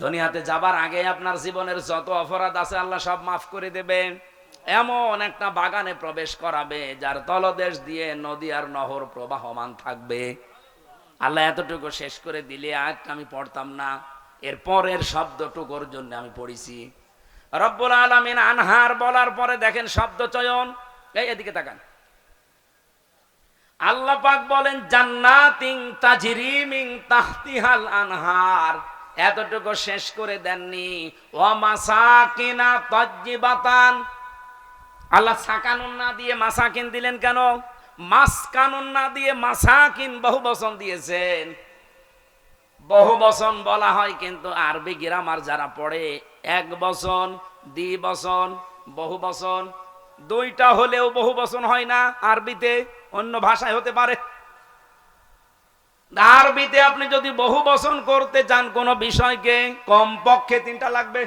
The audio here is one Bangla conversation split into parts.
দুনিয়াতে যাবার আগে আপনার জীবনের যত অপরাধ আছে আল্লাহ সব মাফ করে দেবে। এমন একটা বাগানে প্রবেশ করাবে, যার তলদেশ দিয়ে নদী আর নহর প্রবাহমান থাকবে। আল্লাহ এতটুকু শেষ করে দিলে আজ আমি পড়তাম না, এর পরের শব্দটুকুর জন্য আমি পড়েছি। রব্বুল আলমিন আনহার বলার পরে দেখেন শব্দ চয়ন, এই এদিকে তাকান। আল্লাহ পাক বলেন জান্নাতিং তাজরিমিং তাহতিহাল আনহার। এতটুকু শেষ করে দেননি। আল্লাহ সাকানুন না দিয়ে মাসাকিন দিলেন কেন? মাস কানুন না দিয়ে মাসাকিন বহু বচন দিয়েছেন। বহু বচন বলা হয়, কিন্তু আরবি গ্রামার যারা পড়ে, এক বচন দ্বি বচন, বহু বচন, দুইটা হলেও বহু বচন হয় না আরবিতে, অন্য ভাষায় হতে পারে। আরবিতে আপনি যদি বহু বচন করতে চান, কোন বিষয়কে কমপক্ষে তিনটা লাগবে।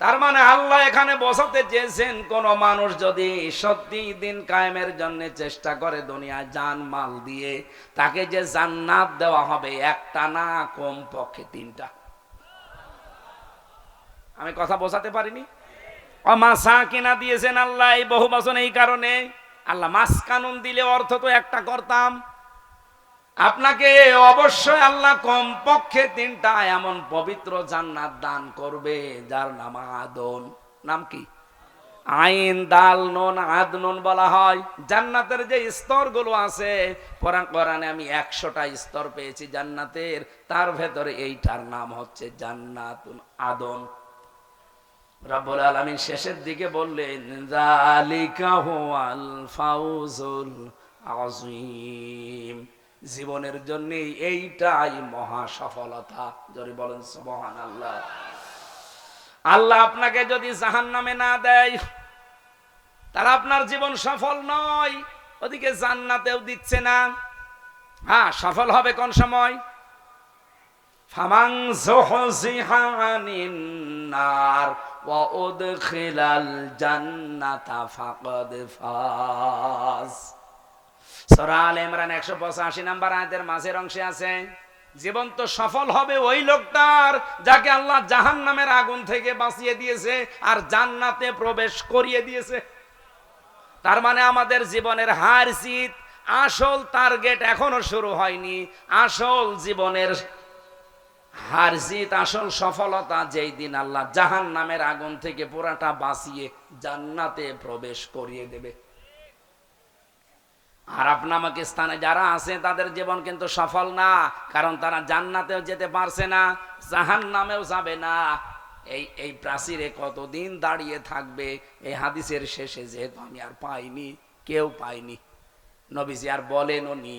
তার মানে আল্লাহ এখানে বসাতে চেয়েছেন, কোন মানুষ যদি সত্যি দিন কায়েমের জন্য চেষ্টা করে দুনিয়ায় জান মাল দিয়ে, তাকে যে জান্নাত দেওয়া হবে, একটা না কম পক্ষে তিনটা। আমি কথা বোঝাতে পারিনি? মাসা কিনা দিয়েছেন, আল্লাহ এই বহু বছর এই কারণে। আল্লাহ মাস কানুন দিলে অর্থ তো একটা করতাম। আপনাকে অবশ্যই আল্লাহ কম পক্ষে তিনটা এমন পবিত্র জান্নাত দান করবে, যার নাম আদন। নাম কি? আইন, দাল, নুন, আদ, নুন বলা হয়। জান্নাতের যে স্তরগুলো আছে আমি একশোটা স্তর পেয়েছি জান্নাতের। তার ভেতরে এইটার নাম হচ্ছে জান্নাতুন আদন। রব্বুল আলামিন শেষের দিকে বললেন জালিকা হুয়াল ফাউজুল আযীম। জীবনের জন্য এইটাই মহা সফলতা। যদি বলেন সুবহান আল্লাহ আল্লাহ আপনাকে যদি জাহান নামে না দেয়, তাহলে আপনার জীবন সফল নয়। ওদিকে জান্নাতেও দিচ্ছে না। হ্যাঁ সফল হবে কোন সময়? জান্নাতা ফাকাদ ফাজ। সূরা আলে ইমরান 185 নাম্বার আয়াতের মাঝের অংশে আছে, জীবন তো সফল হবে ওই লোকটার যাকে আল্লাহ জাহান্নামের আগুন থেকে বাঁচিয়ে দিয়েছে আর জান্নাতে প্রবেশ করিয়ে দিয়েছে। তার মানে আমাদের জীবনের হার আসল টার্গেট এখনও শুরু হয়নি। আসল জীবনের হার জিত, আসল সফলতা যেই দিন আল্লাহ জাহান নামের আগুন থেকে পুরাটা বাঁচিয়ে জান্নাতে প্রবেশ করিয়ে দেবে। আর আপনামাকে স্থানে যারা আছে, তাদের জীবন কিন্তু সফল না, কারণ তারা জান্নাতেও যেতে পারছে না জাহান নামেও যাবে না। এই এই প্রাচীরে কতদিন দাঁড়িয়ে থাকবে, এই হাদিসের শেষে যেহেতু আমি আর পাইনি, কেউ পাইনি। নবীজি আর বলেন নি।